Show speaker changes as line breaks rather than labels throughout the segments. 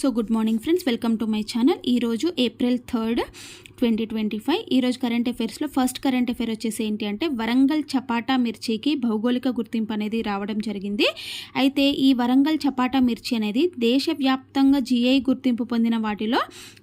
So good morning friends welcome to my channel. ఈరోజు April third twenty twenty five. ఈరోజు current అఫైర్స్లో first current affair వచ్చేసి ఏంటి అంటే వరంగల్ చపాటా మిర్చికి భౌగోళిక గుర్తింపు అనేది రావడం జరిగింది. అయితే ఈ వరంగల్ చపాటా మిర్చి అనేది దేశవ్యాప్తంగా జిఐ గుర్తింపు పొందిన వాటిలో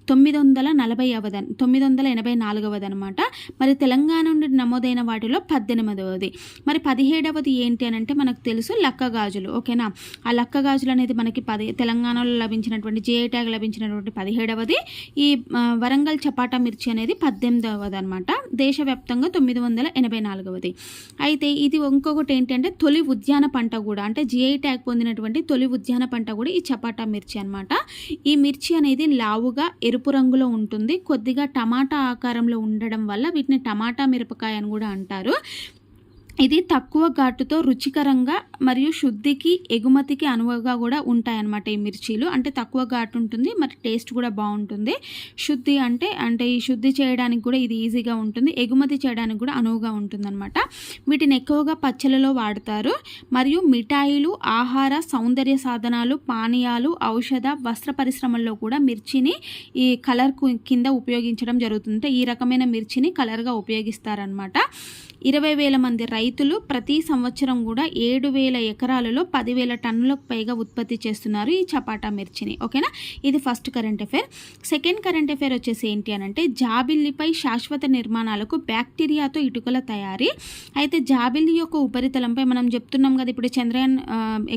తొమ్మిది వందల నలభై అవద తొమ్మిది వందల ఎనభై నాలుగవది అనమాట మరి తెలంగాణ నుండి నమోదైన వాటిలో పద్దెనిమిదవది. మరి పదిహేడవది ఏంటి అని అంటే మనకు తెలుసు లక్క గాజులు ఓకేనా? ఆ లక్క గాజులు అనేది మనకి పది తెలంగాణలో లభించినటువంటి జిఐ ట్యాగ్ లభించినటువంటి పదిహేడవది. ఈ వరంగల్ చపాటా మిర్చి అనేది పద్దెనిమిదవది అనమాట దేశవ్యాప్తంగా తొమ్మిది వందల ఎనభై నాలుగవది. అయితే ఇది ఇంకొకటి ఏంటంటే తొలి ఉద్యాన పంట కూడా అంటే జిఐ ట్యాగ్ పొందినటువంటి తొలి ఉద్యాన పంట కూడా ఈ చపాటా మిర్చి అనమాట ఈ మిర్చి అనేది లావుగా ఎరుపు రంగులో ఉంటుంది. కొద్దిగా టమాటా ఆకారంలో ఉండడం వల్ల వీటిని టమాటా మిరపకాయ అని కూడా అంటారు. ఇది తక్కువ ఘాటుతో రుచికరంగా మరియు శుద్ధికి ఎగుమతికి అనువుగా కూడా ఉంటాయన్నమాట ఈ మిర్చీలు. అంటే తక్కువ ఘాటు ఉంటుంది మరి టేస్ట్ కూడా బాగుంటుంది. శుద్ధి అంటే అంటే ఈ శుద్ధి చేయడానికి కూడా ఇది ఈజీగా ఉంటుంది ఎగుమతి చేయడానికి కూడా అనువుగా ఉంటుందన్నమాట. వీటిని ఎక్కువగా పచ్చళ్ళలో వాడతారు. మరియు మిఠాయిలు ఆహార సౌందర్య సాధనాలు పానీయాలు ఔషధ వస్త్ర పరిశ్రమల్లో కూడా మిర్చిని ఈ కలర్ కింద ఉపయోగించడం జరుగుతుంది. ఈ రకమైన మిర్చిని కలర్గా ఉపయోగిస్తారనమాట ఇరవై వేల మంది రైతులు ప్రతి సంవత్సరం కూడా ఏడు వేల ఎకరాలలో పదివేల టన్నులకు పైగా ఉత్పత్తి చేస్తున్నారు ఈ చపాటా మిర్చిని. ఓకేనా? ఇది first current affair. Second current affair వచ్చేసి ఏంటి అని అంటే జాబిల్లిపై శాశ్వత నిర్మాణాలకు బ్యాక్టీరియాతో ఇటుకల తయారీ. అయితే జాబిల్లి యొక్క ఉపరితలంపై మనం చెప్తున్నాం కదా ఇప్పుడు చంద్రయాన్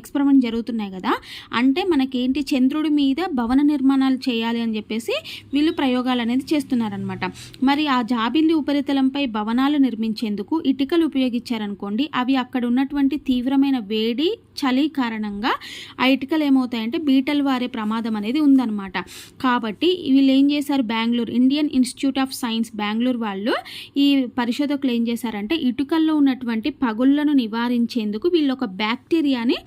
ఎక్స్పెరిమెంట్ జరుగుతున్నాయి కదా. అంటే మనకేంటి చంద్రుడి మీద భవన నిర్మాణాలు చేయాలి అని చెప్పేసి వీళ్ళు ప్రయోగాలు అనేది చేస్తున్నారనమాట మరి ఆ జాబిల్లి ఉపరితలంపై భవనాలు నిర్మించేందుకు ఇటుకలు ఉపయోగించారనుకోండి అవి అక్కడ ఉన్నటువంటి తీవ్రమైన వేడి చలి కారణంగా ఆ ఇటుకలు ఏమవుతాయంటే బీటలు వారే ప్రమాదం అనేది ఉందన్నమాట. కాబట్టి వీళ్ళు ఏం చేశారు Bengaluru Indian Institute of Science Bengaluru వాళ్ళు ఈ పరిశోధకులు ఏం చేశారంటే ఇటుకల్లో ఉన్నటువంటి పగుళ్ళను నివారించేందుకు వీళ్ళు ఒక బ్యాక్టీరియాని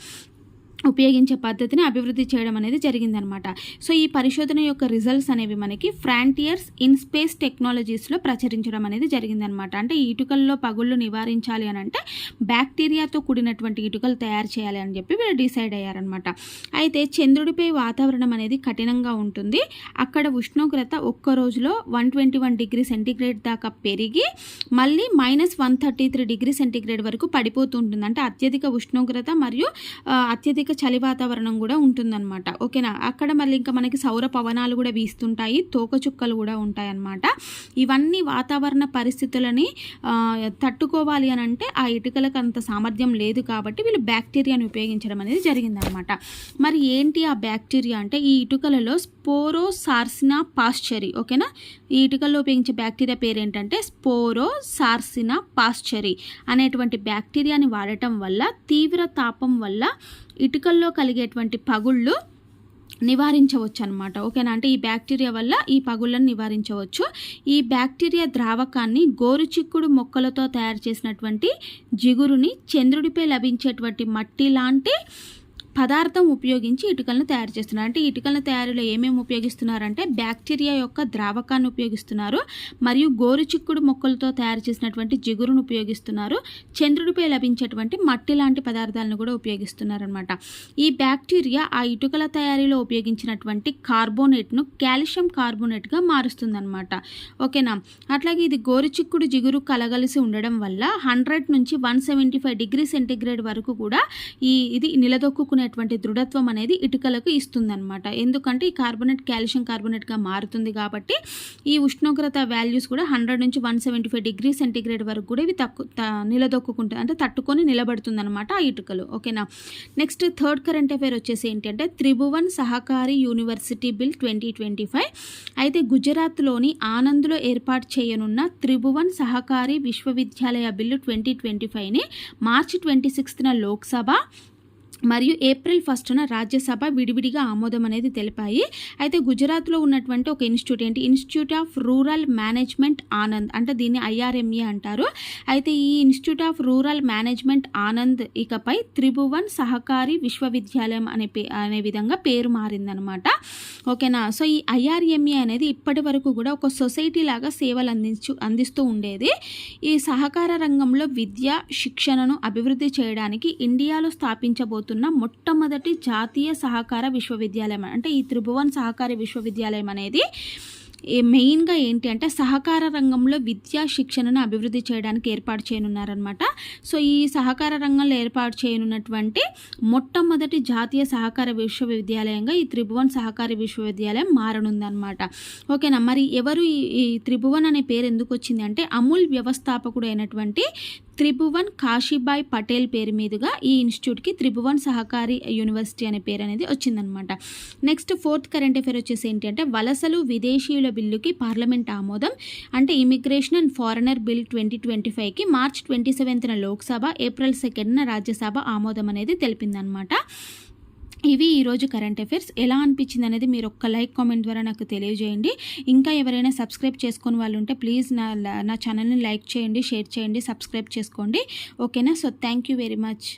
ఉపయోగించే పద్ధతిని అభివృద్ధి చేయడం అనేది జరిగిందనమాట. సో ఈ పరిశోధన యొక్క రిజల్ట్స్ అనేవి మనకి ఫ్రాంటియర్స్ ఇన్ స్పేస్ టెక్నాలజీస్లో ప్రచురించడం అనేది జరిగిందనమాట. అంటే ఇటుకల్లో పగుళ్ళు నివారించాలి అని అంటే బ్యాక్టీరియాతో కూడినటువంటి ఇటుకలు తయారు చేయాలి అని చెప్పి వీళ్ళు డిసైడ్ అయ్యారనమాట. అయితే చంద్రుడిపై వాతావరణం అనేది కఠినంగా ఉంటుంది. అక్కడ ఉష్ణోగ్రత ఒక్క రోజులో one twenty one degree centigrade దాకా పెరిగి మళ్ళీ minus one thirty three degree centigrade వరకు పడిపోతూ ఉంటుంది అంటే అత్యధిక ఉష్ణోగ్రత మరియు అత్యధిక అత్యధిక చలి వాతావరణం కూడా ఉంటుందన్నమాట. ఓకేనా? అక్కడ మళ్ళీ ఇంకా మనకి సౌర పవనాలు కూడా వీస్తుంటాయి. తోకచుక్కలు కూడా ఉంటాయి అన్నమాట ఇవన్నీ వాతావరణ పరిస్థితులని తట్టుకోవాలి అని అంటే ఆ ఇటుకలకు అంత సామర్థ్యం లేదు కాబట్టి వీళ్ళు బ్యాక్టీరియాని ఉపయోగించడం అనేది జరిగిందనమాట మరి ఏంటి ఆ బ్యాక్టీరియా అంటే ఈ ఇటుకలలో స్పోరోసార్సినా పాశ్చరీ ఓకేనా? ఈ ఇటుకల్లో ఉపయోగించే బ్యాక్టీరియా పేరేంటంటే స్పోరోసార్సినా పాశ్చరీ అనేటువంటి బ్యాక్టీరియాని వాడటం వల్ల తీవ్ర తాపం వల్ల ఇటుకల్లో కలిగేటువంటి పగుళ్ళు నివారించవచ్చు అనమాట ఓకేనా? అంటే ఈ బ్యాక్టీరియా వల్ల ఈ పగుళ్ళను నివారించవచ్చు. ఈ బ్యాక్టీరియా ద్రావకాన్ని గోరుచిక్కుడు మొక్కలతో తయారు చేసినటువంటి జిగురుని చంద్రుడిపై లభించేటువంటి మట్టి లాంటి పదార్థం ఉపయోగించి ఇటుకలను తయారు చేస్తున్నారు. అంటే ఇటుకల తయారీలో ఏమేమి ఉపయోగిస్తున్నారంటే బ్యాక్టీరియా యొక్క ద్రావకాన్ని ఉపయోగిస్తున్నారు. మరియు గోరుచిక్కుడు మొక్కలతో తయారు చేసినటువంటి జిగురును ఉపయోగిస్తున్నారు. చంద్రుడిపై లభించేటువంటి మట్టి లాంటి పదార్థాలను కూడా ఉపయోగిస్తున్నారు అనమాట ఈ బ్యాక్టీరియా ఆ ఇటుకల తయారీలో ఉపయోగించినటువంటి కార్బోనేట్ను కాల్షియం కార్బోనేట్గా మారుస్తుందన్నమాట. ఓకేనా? అట్లాగే ఇది గోరుచిక్కుడు జిగురు కలగలిసి ఉండడం వల్ల హండ్రెడ్ నుంచి one seventy five degree centigrade వరకు కూడా ఈ ఇది నిలదొక్కునేటువంటి దృఢత్వం అనేది ఇటుకలకు ఇస్తుందన్నమాట. ఎందుకంటే ఈ కార్బొనేట్ కాల్షియం కార్బొనేట్గా మారుతుంది కాబట్టి ఈ ఉష్ణోగ్రత వాల్యూస్ కూడా హండ్రెడ్ నుంచి one seventy five degree centigrade వరకు కూడా ఇవి తక్కు త- నిలదొక్కుంటుంది అంటే తట్టుకొని నిలబడుతుంది అనమాట ఆ ఇటుకలు. ఓకేనా? నెక్స్ట్ థర్డ్ కరెంట్ అఫైర్ వచ్చేసి ఏంటంటే Tribhuvan Sahakari University Bill twenty twenty five. అయితే గుజరాత్లోని ఆనంద్లో ఏర్పాటు చేయనున్న త్రిభువన్ సహకారి విశ్వవిద్యాలయ బిల్లు ట్వంటీ ట్వంటీ ఫైవ్ని మార్చి ట్వంటీ సిక్స్త్న లోక్సభ మరియు ఏప్రిల్ ఫస్ట్న రాజ్యసభ విడివిడిగా ఆమోదం అనేది తెలిపాయి. అయితే గుజరాత్లో ఉన్నటువంటి ఒక ఇన్స్టిట్యూట్ ఏంటి? Institute of Rural Management Anand అంటే దీన్ని ఐఆర్ఎంఏ అంటారు. అయితే ఈ Institute of Rural Management Anand ఇకపై త్రిభువన్ సహకారి విశ్వవిద్యాలయం అనే పే అనే విధంగా పేరు మారిందనమాట ఓకేనా? సో ఈ ఐఆర్ఎంఏ అనేది ఇప్పటి వరకు కూడా ఒక సొసైటీ లాగా సేవలు అందించు అందిస్తూ ఉండేది. ఈ సహకార రంగంలో విద్య శిక్షణను అభివృద్ధి చేయడానికి ఇండియాలో జరుగుతున్న మొట్టమొదటి జాతీయ సహకార విశ్వవిద్యాలయం అంటే ఈ త్రిభువన్ సహకార విశ్వవిద్యాలయం అనేది మెయిన్గా ఏంటి అంటే సహకార రంగంలో విద్యా శిక్షణను అభివృద్ధి చేయడానికి ఏర్పాటు చేయనున్నారనమాట సో ఈ సహకార రంగంలో ఏర్పాటు చేయనున్నటువంటి మొట్టమొదటి జాతీయ సహకార విశ్వవిద్యాలయంగా ఈ త్రిభువన్ సహకార విశ్వవిద్యాలయం మారనుందనమాట ఓకేనా? మరి ఎవరు ఈ ఈ త్రిభువన్ అనే పేరు ఎందుకు వచ్చింది అంటే అమూల్ వ్యవస్థాపకుడు అయినటువంటి త్రిభువన్ కాశీబాయ్ పటేల్ పేరు మీదుగా ఈ ఇన్స్టిట్యూట్కి త్రిభువన్ సహకారి యూనివర్సిటీ అనే పేరు అనేది వచ్చిందనమాట నెక్స్ట్ ఫోర్త్ కరెంట్ అఫేర్ వచ్చేసి ఏంటి అంటే వలసలు విదేశీయుల బిల్లుకి పార్లమెంట్ ఆమోదం అంటే immigration and foreigner bill twenty twenty ఫైవ్కి మార్చ్ ట్వంటీ సెవెంత్న లోక్సభ ఏప్రిల్ సెకండ్న రాజ్యసభ ఆమోదం అనేది తెలిపిందనమాట ఇవి ఈరోజు కరెంట్ అఫైర్స్. ఎలా అనిపించింది అనేది మీరు ఒక్క లైక్ కామెంట్ ద్వారా నాకు తెలియజేయండి. ఇంకా ఎవరైనా సబ్స్క్రైబ్ చేసుకుని వాళ్ళు ఉంటే ప్లీజ్ నా నా ఛానల్ని లైక్ చేయండి షేర్ చేయండి సబ్స్క్రైబ్ చేసుకోండి. ఓకేనా? So thank you very much.